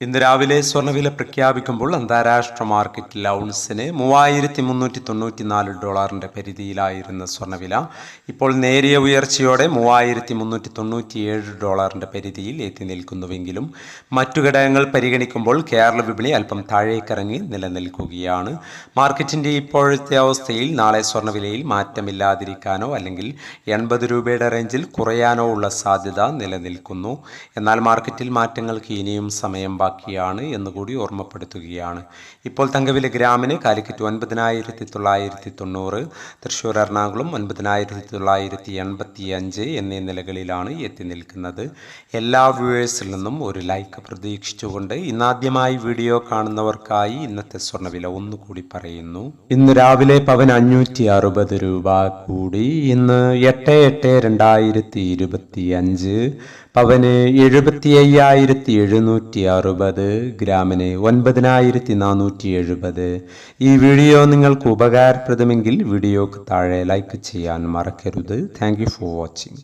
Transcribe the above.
ഇന്ന് രാവിലെ സ്വർണവില പ്രഖ്യാപിക്കുമ്പോൾ അന്താരാഷ്ട്ര മാർക്കറ്റിൽ ഔൺസിന് മൂവായിരത്തി മുന്നൂറ്റി തൊണ്ണൂറ്റി നാല് ഡോളറിന്റെ പരിധിയിലായിരുന്ന സ്വർണവില ഇപ്പോൾ നേരിയ ഉയർച്ചയോടെ മൂവായിരത്തി മുന്നൂറ്റി തൊണ്ണൂറ്റി ഏഴ് ഡോളറിന്റെ പരിധിയിൽ എത്തി നിൽക്കുന്നുവെങ്കിലും മറ്റു ഘടകങ്ങൾ പരിഗണിക്കുമ്പോൾ കേരള വിപണി അല്പം താഴേക്കിറങ്ങി നിലനിൽക്കുകയാണ്. മാർക്കറ്റിന്റെ ഇപ്പോഴത്തെ അവസ്ഥയിൽ നാളെ സ്വർണവിലയിൽ മാറ്റമില്ലാതിരിക്കാനോ അല്ലെങ്കിൽ എൺപത് രൂപയുടെ റേഞ്ചിൽ കുറയാനോ ഉള്ള സാധ്യത നിലനിൽക്കുന്നു. എന്നാൽ മാർക്കറ്റിൽ മാറ്റങ്ങൾക്ക് ഇനിയും സമയം ബാക്കിയാണ് എന്നുകൂടി ഓർമ്മപ്പെടുത്തുകയാണ്. ഇപ്പോൾ തങ്കവില ഗ്രാമിന് കാലിക്കറ്റ് ഒൻപതിനായിരത്തി തൊള്ളായിരത്തി തൊണ്ണൂറ് തൃശ്ശൂർ എറണാകുളം ഒൻപതിനായിരത്തി തൊള്ളായിരത്തി എൺപത്തി അഞ്ച് എന്നീ നിലകളിലാണ് എത്തി നിൽക്കുന്നത്. എല്ലാ വ്യൂവേഴ്സിൽ നിന്നും ഒരു ലൈക്ക് പ്രതീക്ഷിച്ചുകൊണ്ട് ഇന്നാദ്യമായി വീഡിയോ കാണുന്നവർക്കായി ഇന്നത്തെ സ്വർണവില ഒന്നുകൂടി പറയുന്നു. ഇന്ന് രാവിലെ പവൻ അഞ്ഞൂറ്റി അറുപത് രൂപ കൂടി. ഇന്ന് എട്ട് എട്ട് രണ്ടായിരത്തി ഇരുപത്തി അഞ്ച് പവന് എഴുപത്തി അയ്യായിരത്തി എഴുന്നൂറ്റി അറുപത് ഗ്രാമിന് ഒൻപതിനായിരത്തി നാനൂറ്റി എഴുപത് ഈ വീഡിയോ നിങ്ങൾക്ക് ഉപകാരപ്രദമെങ്കിൽ വീഡിയോക്ക് താഴെ ലൈക്ക് ചെയ്യാൻ മറക്കരുത്. Thank for watching